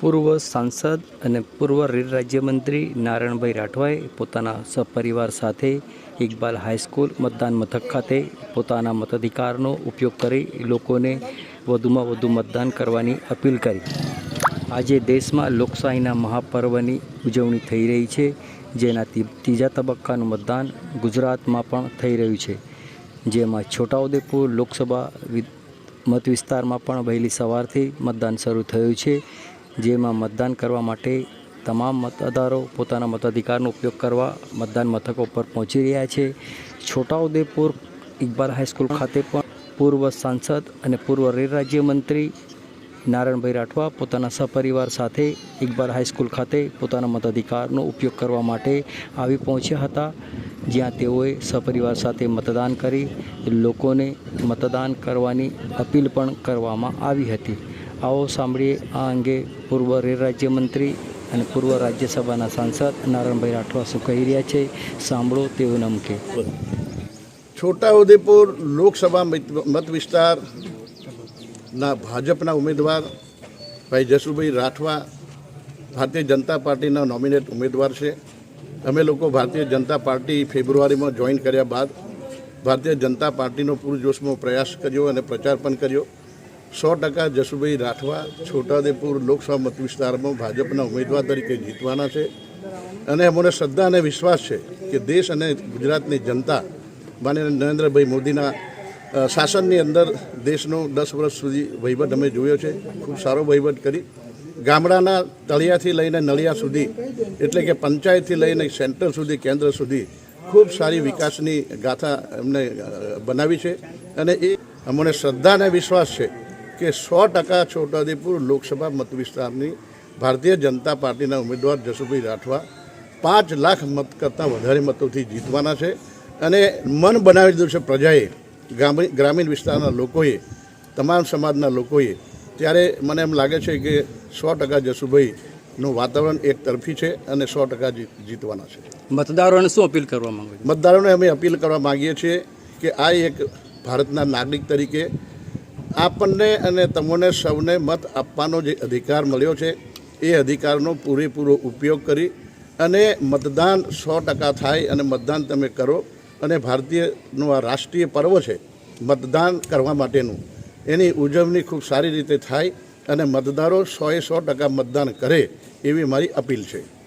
પૂર્વ સાંસદ અને પૂર્વ રેલ રાજ્યમંત્રી નારાયણભાઈ રાઠવાએ પોતાના સપરિવાર સાથે ઇકબાલ હાઈસ્કૂલ મતદાન મથક ખાતે પોતાના મતાધિકારનો ઉપયોગ કરી લોકોને વધુમાં વધુ મતદાન કરવાની અપીલ કરી. આજે દેશમાં લોકશાહીના મહાપર્વની ઉજવણી થઈ રહી છે, જેનાથી ત્રીજા તબક્કાનું મતદાન ગુજરાતમાં પણ થઈ રહ્યું છે. જેમાં છોટાઉદેપુર લોકસભા મત વિસ્તારમાં પણ વહેલી સવારથી મતદાન શરૂ થયું છે. જેમાં મતદાન કરવા માટે તમામ મતદારો પોતાના મતાધિકારનો ઉપયોગ કરવા મતદાન મથકો પર પહોંચી રહ્યા છે. છોટાઉદેપુર ઇકબાલ હાઈસ્કૂલ ખાતે પણ પૂર્વ સાંસદ અને પૂર્વ રેલ રાજ્યમંત્રી નારાયણભાઈ રાઠવા પોતાના સપરિવાર સાથે ઇકબાલ હાઈસ્કૂલ ખાતે પોતાના મતાધિકારનો ઉપયોગ કરવા માટે આવી પહોંચ્યા હતા. જ્યાં તેઓએ સપરિવાર સાથે મતદાન કરી લોકોને મતદાન કરવાની અપીલ પણ કરવામાં આવી હતી. આવો સાંભળીએ આ અંગે પૂર્વ રેલ રાજ્યમંત્રી અને પૂર્વ રાજ્યસભાના સાંસદ નારાયણભાઈ રાઠવા શું કહી રહ્યા છે, સાંભળો તેવું નમકે. છોટાઉદેપુર લોકસભા મત વિસ્તારના ભાજપના ઉમેદવાર ભાઈ જસુભાઈ રાઠવા ભારતીય જનતા પાર્ટીના નોમિનેટ ઉમેદવાર છે. અમે લોકો ભારતીય જનતા પાર્ટી ફેબ્રુઆરીમાં જોઈન કર્યા બાદ ભારતીય જનતા પાર્ટીનો પૂરજોશમાં પ્રયાસ કર્યો અને પ્રચાર પણ કર્યો. સો ટકા જસુભાઈ રાઠવા છોટાદેપુર લોકસભા મત વિસ્તારમાં ભાજપના ઉમેદવાર તરીકે જીતવાના છે. અને અમને શ્રદ્ધા અને વિશ્વાસ છે કે દેશ અને ગુજરાતની જનતા માનનીય નરેન્દ્રભાઈ મોદીના શાસનની અંદર દેશનો દસ વર્ષ સુધી વહીવટ અમે જોયો છે. ખૂબ સારો વહીવટ કરી. ગામડાના તળિયાથી લઈને નળિયા સુધી, એટલે કે પંચાયતથી લઈને સેન્ટર સુધી, કેન્દ્ર સુધી ખૂબ સારી વિકાસની ગાથા એમને બનાવી છે. અને એ અમને શ્રદ્ધા અને વિશ્વાસ છે કે સો ટકા છોટાઉદેપુર લોકસભા મત વિસ્તારની ભારતીય જનતા પાર્ટીના ઉમેદવાર જસુભાઈ રાઠવા પાંચ લાખ મત કરતાં વધારે મતોથી જીતવાના છે અને મન બનાવી દીધું છે પ્રજાએ. ગ્રામીણ વિસ્તારના લોકોએ તમામ સમાજના લોકોએ. ત્યારે મને એમ લાગે છે કે સો ટકા જસુભાઈનું વાતાવરણ એક તરફી છે અને સો ટકા જીત- જીતવાના છે. મતદારોને શું અપીલ કરવા માંગો છો? મતદારોને અમે અપીલ કરવા માગીએ છીએ કે આ એક ભારતના નાગરિક તરીકે આપણને અને તમને સૌને મત આપવાનો જે અધિકાર મળ્યો છે, એ અધિકારનો પૂરેપૂરો ઉપયોગ કરી અને મતદાન સો ટકા થાય અને મતદાન તમે કરો. અને ભારતીયનું આ રાષ્ટ્રીય પર્વ છે, મતદાન કરવા માટેનું. એની ઉજવણી ખૂબ સારી રીતે થાય અને મતદારો સોએ સો ટકા મતદાન કરે એવી મારી અપીલ છે.